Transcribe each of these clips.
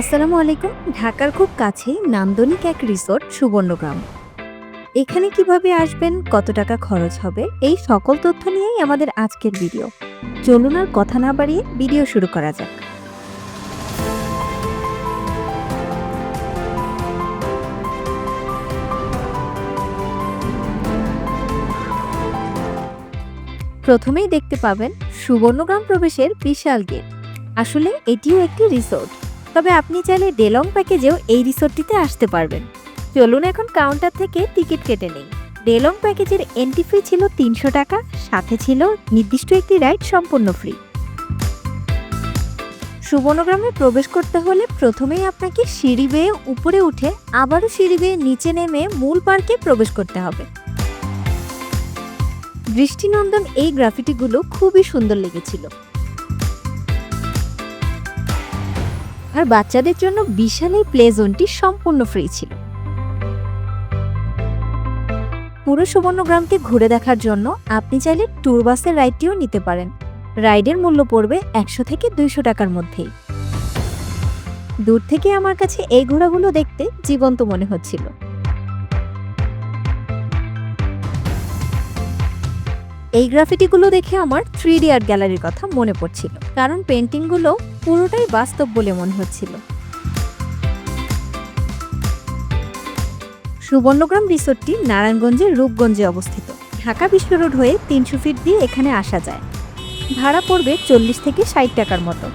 আসসালামু আলাইকুম, ঢাকার খুব কাছেই নান্দনিক এক রিসোর্ট, সুবর্ণগ্রাম। এখানে কীভাবে আসবেন, কত টাকা খরচ হবে, এই সকল তথ্য নিয়েই আমাদের আজকের ভিডিও। চলুন আর কথা না বাড়িয়ে ভিডিও শুরু করা যাক। প্রথমেই দেখতে পাবেন সুবর্ণগ্রাম প্রবেশের বিশাল গেট। আসলে এটিও একটি রিসোর্ট। তবে আপনি চাইলে ডেলং প্যাকেজেও এই রিসোর্টটিতে আসতে পারবেন। চলুন এখন কাউন্টার থেকে টিকিট কেটে নেই। ডেলং প্যাকেজের এন্ট্রি ফি ছিল তিনশো টাকা, সাথে ছিল নির্দিষ্ট একটি রাইড সম্পূর্ণ ফ্রি সুবর্ণগ্রামে প্রবেশ করতে হলে প্রথমেই আপনাকে সিঁড়ি বেয়ে উপরে উঠে আবারও সিঁড়ি বেয়ে নিচে নেমে মূল পার্কে প্রবেশ করতে হবে। দৃষ্টিনন্দন এই গ্রাফিটিগুলো খুবই সুন্দর লেগেছিল। আর বাচ্চাদের জন্য বিশাল এই প্লে জোনটি সম্পূর্ণ ফ্রি ছিল। পুরো সুবর্ণগ্রামকে ঘুরে দেখার জন্য আপনি চাইলে ট্যুর বাসের রাইডটিও নিতে পারেন। রাইডের মূল্য পড়বে একশো থেকে দুইশো টাকার মধ্যেই। দূর থেকে আমার কাছে এই ঘোড়াগুলো দেখতে জীবন্ত মনে হচ্ছিল। এই গ্রাফিটিগুলো দেখে আমার থ্রি ডি আর্ট গ্যালারির কথা মনে পড়ছিল, কারণ পেন্টিংগুলো পুরোটাই বাস্তব বলে মনে হচ্ছিল। সুবর্ণগ্রাম রিসোর্টটি নারায়ণগঞ্জের রূপগঞ্জে অবস্থিত। ঢাকা বিশ্ব রোড হয়ে তিনশো ফিট দিয়ে এখানে আসা যায়। ভাড়া পড়বে চল্লিশ থেকে ষাট টাকার মতো।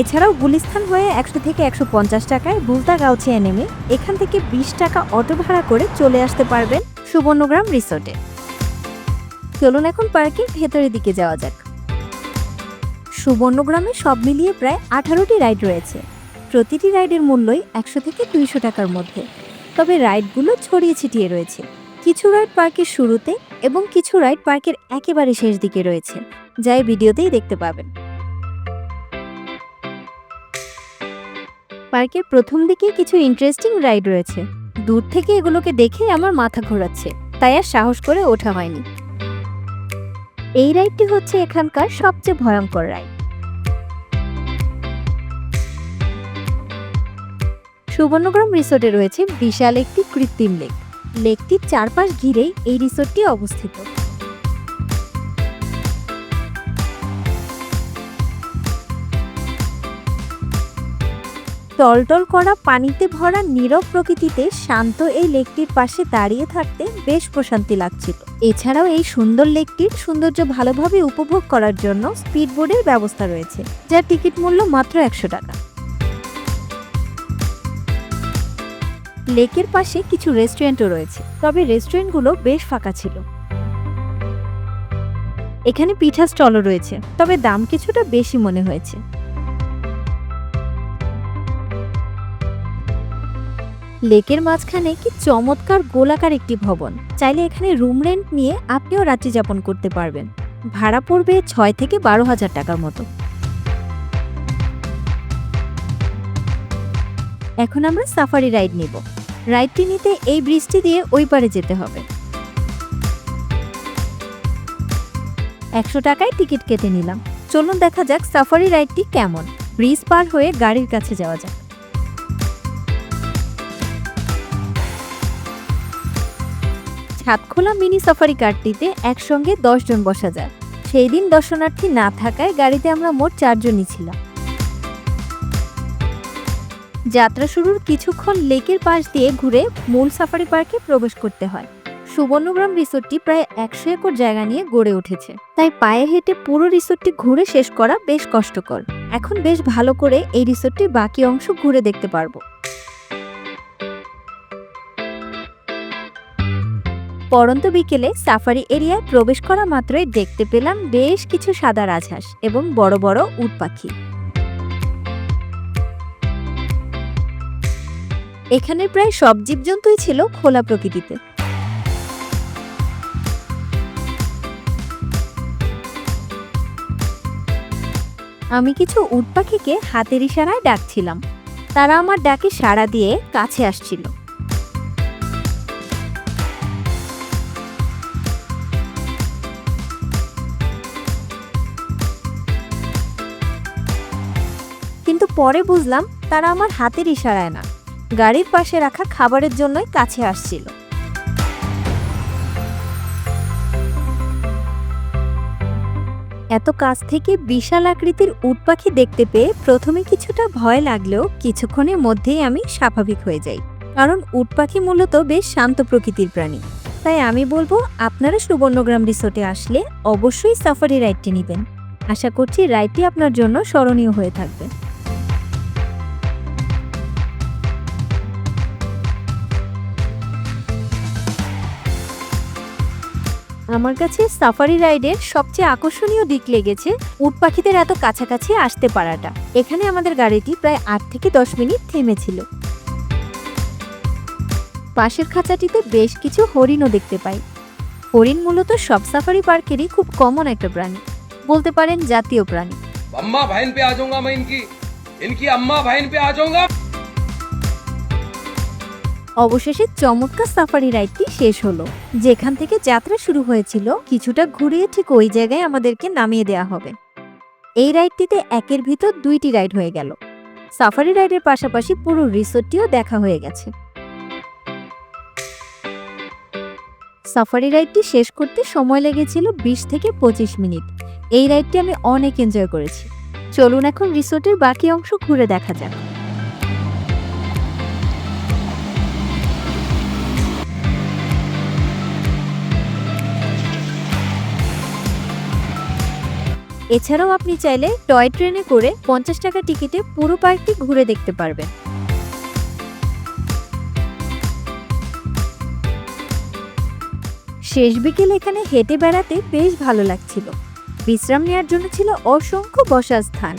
এছাড়াও গুলিস্থান হয়ে একশো থেকে একশো পঞ্চাশ টাকায় বুলতা গাউছিয়া নেমে এখান থেকে বিশ টাকা অটো ভাড়া করে চলে আসতে পারবেন সুবর্ণগ্রাম রিসোর্টে। চলুন এখন পার্কের ভেতরের দিকে যাওয়া যাক। সুবর্ণগ্রামে সব মিলিয়ে প্রায় আঠারোটি রাইড রয়েছে। প্রতিটি রাইডের মূল্যই একশো থেকে দুইশো টাকার মধ্যে। তবে রাইডগুলো ছড়িয়ে ছিটিয়ে রয়েছে। কিছু রাইড পার্কের শুরুতে এবং কিছু রাইড পার্কের একেবারে শেষ দিকে রয়েছে, যা এই ভিডিওতেই দেখতে পাবেন। পার্কের প্রথম দিকে কিছু ইন্টারেস্টিং রাইড রয়েছে। দূর থেকে এগুলোকে দেখে আমার মাথা ঘোরাচ্ছে, তাই আর সাহস করে ওঠা হয়নি। এই রাইডটি হচ্ছে এখানকার সবচেয়ে ভয়ঙ্কর রাইড। সুবর্ণগ্রাম রিসোর্টে রয়েছে বিশাল একটি কৃত্রিম লেক। লেকটির চারপাশ ঘিরেই এই রিসোর্টটি অবস্থিত। টলটল করা পানিতে ভরা নীরব প্রকৃতিতে শান্ত এই লেকটির পাশে দাঁড়িয়ে থাকতে বেশ প্রশান্তি লাগছিল। এছাড়াও এই সুন্দর লেকটির সৌন্দর্য ভালোভাবে উপভোগ করার জন্য স্পিডবোর্ডের ব্যবস্থা রয়েছে, যার টিকিট মূল্য মাত্র একশো টাকা। লেকের পাশে কিছু রেস্টুরেন্টও রয়েছে, তবে রেস্টুরেন্টগুলো বেশ ফাঁকা ছিল। এখানে পিঠা স্টলও রয়েছে, তবে দাম কিছুটা বেশি মনে হয়েছে। লেকের মাঝখানে কি চমৎকার গোলাকার একটি ভবন। চাইলে এখানে রুম রেন্ট নিয়ে আপনিও রাত্রি যাপন করতে পারবেন। ভাড়া পড়বে ছয় থেকে বারো হাজার টাকার মতো। এখন আমরা সাফারি রাইড নিব। রাইডটি নিতে এই ব্রিজটি দিয়ে ওই পারে যেতে হবে। একশো টাকায় টিকিট কেটে নিলাম। চলুন দেখা যাক সাফারি রাইডটি কেমন। ব্রিজ পার হয়ে গাড়ির কাছে যাওয়া যাক। ছাদখোলা মিনি সাফারি কারটিতে একসঙ্গে দশ জন বসা যায়। সেই দিন দর্শনার্থী না থাকায় গাড়িতে আমরা মোট চারজনই ছিলাম। যাত্রা শুরুর কিছুক্ষণ লেকের পাশ দিয়ে ঘুরে মূল সাফারি পার্কে প্রবেশ করতে হয়। সুবর্ণগ্রাম রিসোর্টটি প্রায় একশো একর জায়গা নিয়ে গড়ে উঠেছে। তাই পায়ে হেঁটে পুরো রিসোর্টটি ঘুরে শেষ করা বেশ কষ্টকর। এখন বেশ ভালো করে এই রিসোর্টটির বাকি অংশ ঘুরে দেখতে পারব। পরন্ত বিকেলে সাফারি এরিয়ায় প্রবেশ করা মাত্রই দেখতে পেলাম বেশ কিছু সাদা রাজহাঁস এবং বড় বড় উট পাখি। এখানে প্রায় সব জীবজন্তুই ছিল খোলা প্রকৃতিতে। আমি কিছু উট পাখিকে হাতের ইশারায় ডাকছিলাম। তারা আমার ডাকে সাড়া দিয়ে কাছে আসছিল। কিন্তু পরে বুঝলাম তারা আমার হাতের ইশারায় না। গাড়ির পাশে রাখা খাবারের জন্যই কাছে আসছিল। এত কাছ থেকে বিশাল আকৃতির উট পাখি দেখতে পেয়ে প্রথমে কিছুটা ভয় লাগলেও কিছুক্ষণের মধ্যেই আমি স্বাভাবিক হয়ে যাই। কারণ উট পাখি মূলত বেশ শান্ত প্রকৃতির প্রাণী। তাই আমি বলব, আপনারা সুবর্ণগ্রাম রিসোর্টে আসলে অবশ্যই সাফারি রাইডটি নেবেন। আশা করছি রাইডটি আপনার জন্য স্মরণীয় হয়ে থাকবে। আমার কাছে সাফারি রাইডের সবচেয়ে আকর্ষণীয় দিক লেগেছে উট পাখিদের এত কাছাকাছি আসতে পারাটা। এখানে আমাদের গাড়িটি প্রায় আট থেকে দশ মিনিট থেমেছিল। পাশের খাঁচাটিতে বেশ কিছু হরিণও দেখতে পাই। হরিণ মূলত সব সাফারি পার্কেরই খুব কমন একটা প্রাণী, বলতে পারেন জাতীয় প্রাণী। আম্মা ভাইন পে আজঙ্গা মাইন কি ইনকি। আম্মা ভাইন পে আজঙ্গা অবশেষে চমৎকার সাফারি রাইডটি শেষ হলো। যেখান থেকে যাত্রা শুরু হয়েছিল, কিছুটা ঘুরিয়ে ঠিক ওই জায়গায় আমাদেরকে নামিয়ে দেওয়া হবে। এই রাইডটিতে একের ভিতর দুইটি রাইড হয়ে গেল। সাফারি রাইডের পাশাপাশি পুরো রিসোর্টটিও দেখা হয়ে গেছে। সাফারি রাইডটি শেষ করতে সময় লেগেছিল বিশ থেকে পঁচিশ মিনিট। এই রাইডটি আমি অনেক এনজয় করেছি। চলুন এখন রিসোর্টের বাকি অংশ ঘুরে দেখা যাক। এছাড়াও আপনি চাইলে টয় ট্রেনে করে পঞ্চাশ টাকা টিকিটে পুরো পার্কটি ঘুরে দেখতে পারবেন। শেষ বিকেল এখানে হেঁটে বেড়াতে বেশ ভালো লাগছিল। বিশ্রাম নেওয়ার জন্য ছিল অসংখ্য বসার স্থান।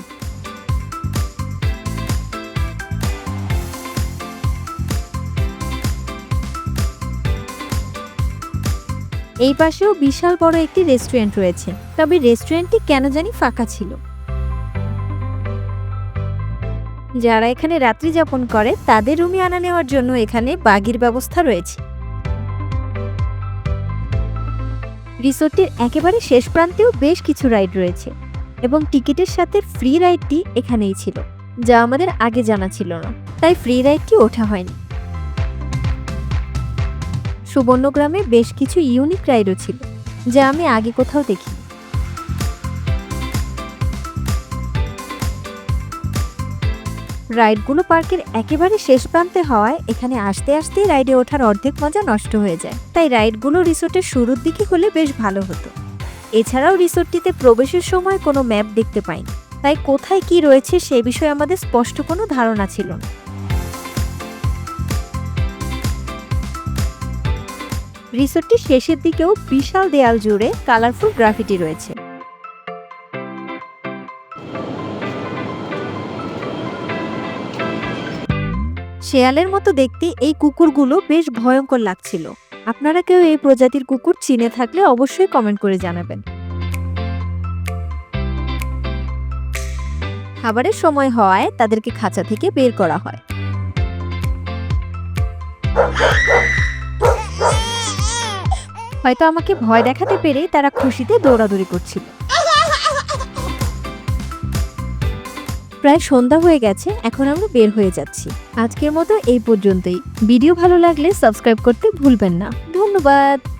এই পাশেও বিশাল বড় একটি রেস্টুরেন্ট রয়েছে। তবে রেস্টুরেন্টটি কেন জানি ফাঁকা ছিল। যারা এখানে রাত্রি যাপন করে, তাদের রুমে আনা নেওয়ার জন্য এখানে বাগির ব্যবস্থা রয়েছে। রিসোর্টটির একেবারে শেষ প্রান্তেও বেশ কিছু রাইড রয়েছে এবং টিকিটের সাথে ফ্রি রাইডটি এখানেই ছিল, যা আমাদের আগে জানা ছিল না। তাই ফ্রি রাইডটি ওঠা হয়নি। সুবর্ণগ্রামে বেশ কিছু ইউনিক রাইডও ছিল, যা আমি আগে কোথাও দেখি রাইডগুলো পার্কের একেবারে শেষ প্রান্তে হওয়ায় এখানে আসতে আসতেই রাইডে ওঠার অর্ধেক মজা নষ্ট হয়ে যায়। তাই রাইডগুলো রিসোর্টের শুরুর দিকে হলে বেশ ভালো হতো। এছাড়াও রিসোর্টটিতে প্রবেশের সময় কোনো ম্যাপ দেখতে পাইনি। তাই কোথায় কি রয়েছে সে বিষয়ে আমাদের স্পষ্ট কোনো ধারণা ছিল না। রিসোর্টটির শেষের দিকেও বিশাল দেয়াল জুড়ে কালারফুল গ্রাফিটি রয়েছে। শেয়ালের মতো দেখতে এই কুকুরগুলো বেশ ভয়ঙ্কর লাগছিল। আপনারা কেউ এই প্রজাতির কুকুর চিনে থাকলে অবশ্যই কমেন্ট করে জানাবেন। খাবারের সময় হওয়ায় তাদেরকে খাঁচা থেকে বের করা হয়। হয়তো আমাকে ভয় দেখাতে পেরে তারা খুশিতে দৌড়াদৌড়ি করছিল। প্রায় সন্ধ্যা হয়ে গেছে, এখন আমরা বের হয়ে যাচ্ছি। আজকের মতো এই পর্যন্তই। ভিডিও ভালো লাগলে সাবস্ক্রাইব করতে ভুলবেন না। ধন্যবাদ!